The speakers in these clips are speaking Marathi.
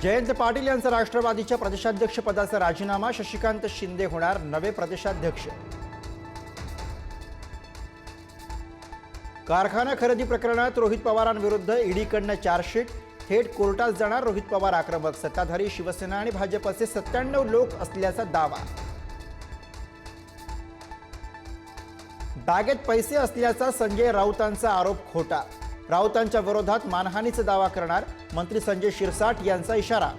जयंत पाटील यांचा राष्ट्रवादीच्या प्रदेशाध्यक्षपदाचा राजीनामा शशिकांत शिंदे होणार नवे प्रदेशाध्यक्ष. कारखाना खरेदी प्रकरणात रोहित पवारांविरुद्ध ईडीकडनं चार्जशीट. थेट कोर्टात जाणार रोहित पवार आक्रमक सत्ताधारी शिवसेना आणि भाजपचे सत्त्याण्णव लोक असल्याचा दावा. बॅगेत पैसे असल्याचा संजय राऊतांचा आरोप खोटा. राऊतांच्या विरोधात मानहानीचा दावा करणार मंत्री संजय शिरसाट यांचा इशारा.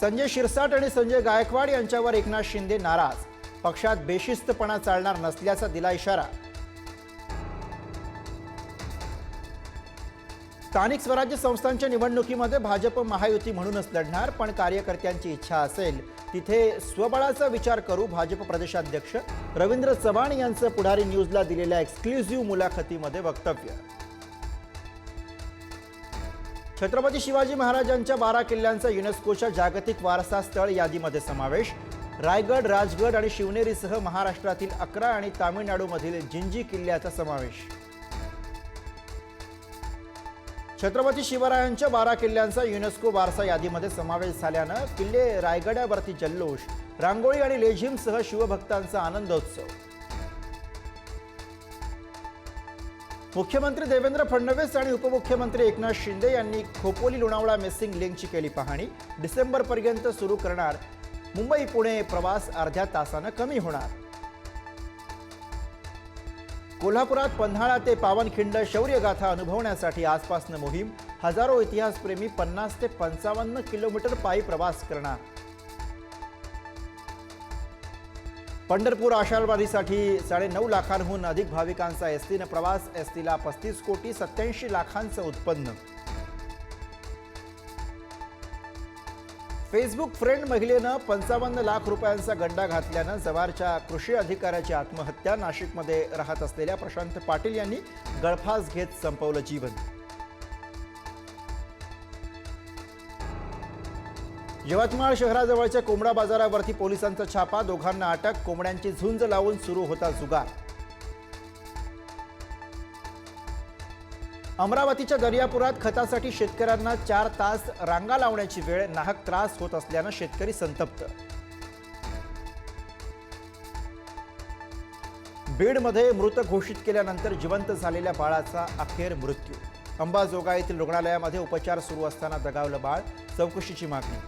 संजय शिरसाट आणि संजय गायकवाड यांच्यावर एकनाथ शिंदे नाराज. पक्षात बेशिस्तपणा चालणार नसल्याचा दिला इशारा. स्थानिक स्वराज्य संस्थांच्या निवडणुकीमध्ये भाजप महायुती म्हणूनच लढणार पण कार्यकर्त्यांची इच्छा असेल तिथे स्वबळाचा विचार करू भाजप प्रदेशाध्यक्ष. रवींद्र चव्हाण यांचं पुढारी न्यूजला दिलेल्या एक्सक्लुझिव्ह मुलाखतीमध्ये वक्तव्य. छत्रपती शिवाजी महाराजांच्या बारा किल्ल्यांचा युनेस्कोच्या जागतिक वारसा स्थळ यादीमध्ये समावेश. रायगड राजगड आणि शिवनेरीसह महाराष्ट्रातील अकरा आणि तामिळनाडूमधील जिंजी किल्ल्याचा समावेश. छत्रपती शिवरायांच्या बारा किल्ल्यांचा युनेस्को वारसा यादीमध्ये समावेश झाल्यानं किल्ले रायगडावरती जल्लोष रांगोळी आणि लेझिमसह शिवभक्तांचा आनंदोत्सव. मुख्यमंत्री देवेंद्र फडणवीस आणि उपमुख्यमंत्री एकनाथ शिंदे यांनी खोपोली लोणावळा मिसिंग लिंकची केली पाहणी. डिसेंबरपर्यंत सुरू करणार. मुंबई पुणे प्रवास अर्ध्या तासानं कमी होणार. कोल्हापुरात पन्हाळा ते पावनखिंड शौर्यगाथा अनुभवण्यासाठी आसपासनं मोहीम. हजारो इतिहासप्रेमी पन्नास ते पंचावन्न किलोमीटर पायी प्रवास करणार. पंढरपूर आषाढवादीसाठी साडेनऊ लाखांहून अधिक भाविकांचा एसटीनं प्रवास. एसटीला पस्तीस कोटी सत्याऐंशी लाखांचं उत्पन्न. फेसबुक फ्रेंड महिलेनं पंचावन्न लाख रुपयांचा गंडा घातल्यानं जवारच्या कृषी अधिकाऱ्याची आत्महत्या नाशिकमध्ये राहत असलेल्या प्रशांत पाटील यांनी गळफास घेत संपवलं जीवन. यवतमाळ शहराजवळच्या कोंबडा बाजारावरती पोलिसांचा छापा दोघांना अटक कोंबड्यांची झुंज लावून सुरू होता जुगार. अमरावतीच्या दर्यापुरात खतासाठी शेतकऱ्यांना चार तास रांगा लावण्याची वेळ नाहक त्रास होत असल्यानं शेतकरी संतप्त. बीडमध्ये मृत घोषित केल्यानंतर जिवंत झालेल्या बाळाचा अखेर मृत्यू. अंबाजोगाईतील रुग्णालयामध्ये उपचार सुरू असताना दगावलं बाळ चौकशीची मागणी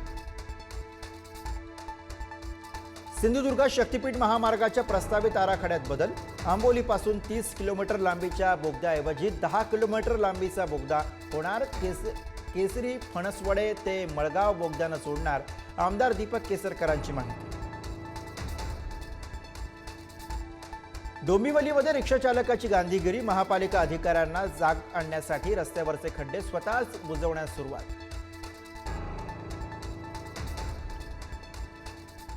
सिंधुदुर्गात शक्तीपीठ महामार्गाच्या प्रस्तावित आराखड्यात बदल. आंबोलीपासून तीस किलोमीटर लांबीच्या बोगद्याऐवजी दहा किलोमीटर लांबीचा बोगदा होणार. केस केसरी फणसवडे ते मळगाव बोगद्यानं सोडणार. आमदार दीपक केसरकरांची माहिती. डोंबिवलीमध्ये रिक्षाचालकाची गांधीगिरी. महापालिका अधिकाऱ्यांना जाग आणण्यासाठी रस्त्यावरचे खड्डे स्वतःच बुजवण्यास सुरुवात.